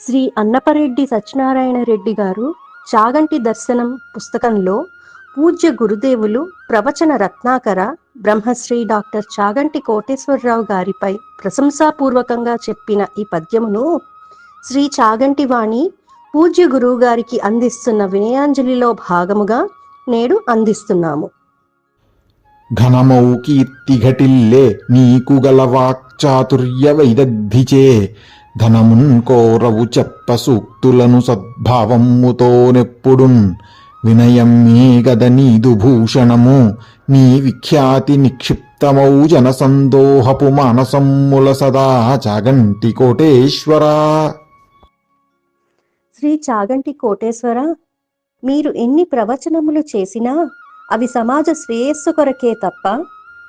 శ్రీ అన్నపరెడ్డి సత్యనారాయణ రెడ్డి గారు చాగంటి దర్శనం పుస్తకంలో పూజ్య గురుదేవులు ప్రవచన రత్నాకర బ్రహ్మశ్రీ డాక్టర్ చాగంటి కోటేశ్వరరావు గారిపై ప్రశంసాపూర్వకంగా చెప్పిన ఈ పద్యమును శ్రీ చాగంటి వాణి పూజ్య గురువు గారికి అందిస్తున్న వినయాంజలిలో భాగముగా నేడు అందిస్తున్నాము. ఘనమౌ కీర్తిఘటిల్లే నీకు గల వాక్చాతుర్య వైదగ్ధిచే ధనమున్ కోరవు చెప్ప సూక్తులను సద్భావముతో నెప్పుడున్. వినయం మీ గద నీదు భూషణము నీ విఖ్యాతి నిక్షిప్తమౌ జన సందోహపు మానసమ్ముల సదా చాగంటి కోటేశ్వరా. శ్రీ చాగంటి కోటేశ్వర మీరు ఎన్ని ప్రవచనములు చేసినా అవి సమాజ శ్రేయస్సు కొరకే తప్ప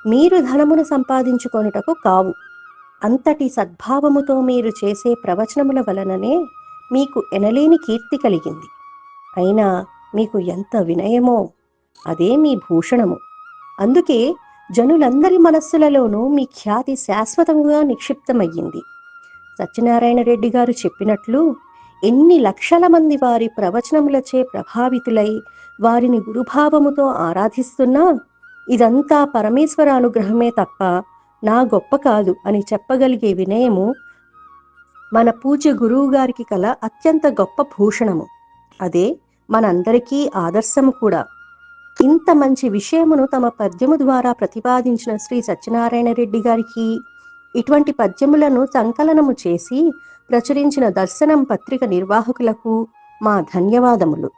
మీరు ధనమును సంపాదించుకొనుటకు కావు. అంతటి సద్భావముతో మీరు చేసే ప్రవచనముల వలననే మీకు ఎనలేని కీర్తి కలిగింది. అయినా మీకు ఎంత వినయమో అదే మీ భూషణము. అందుకే జనులందరి మనస్సులలోనూ మీ ఖ్యాతి శాశ్వతంగా నిక్షిప్తమయ్యింది. సత్యనారాయణ రెడ్డి గారు చెప్పినట్లు ఎన్ని లక్షల మంది వారి ప్రవచనములచే ప్రభావితులై వారిని గురుభావముతో ఆరాధిస్తున్నా ఇదంతా పరమేశ్వర అనుగ్రహమే తప్ప నా గొప్ప కాదు అని చెప్పగలిగే వినయము మన పూజ్య గురువు గారికి కల అత్యంత గొప్ప భూషణము. అదే మనందరికీ ఆదర్శము కూడా. ఇంత మంచి విషయమును తమ పద్యము ద్వారా ప్రతిపాదించిన శ్రీ సత్యనారాయణ రెడ్డి గారికి ఇటువంటి పద్యములను సంకలనము చేసి ప్రచురించిన దర్శనం పత్రిక నిర్వాహకులకు మా ధన్యవాదములు.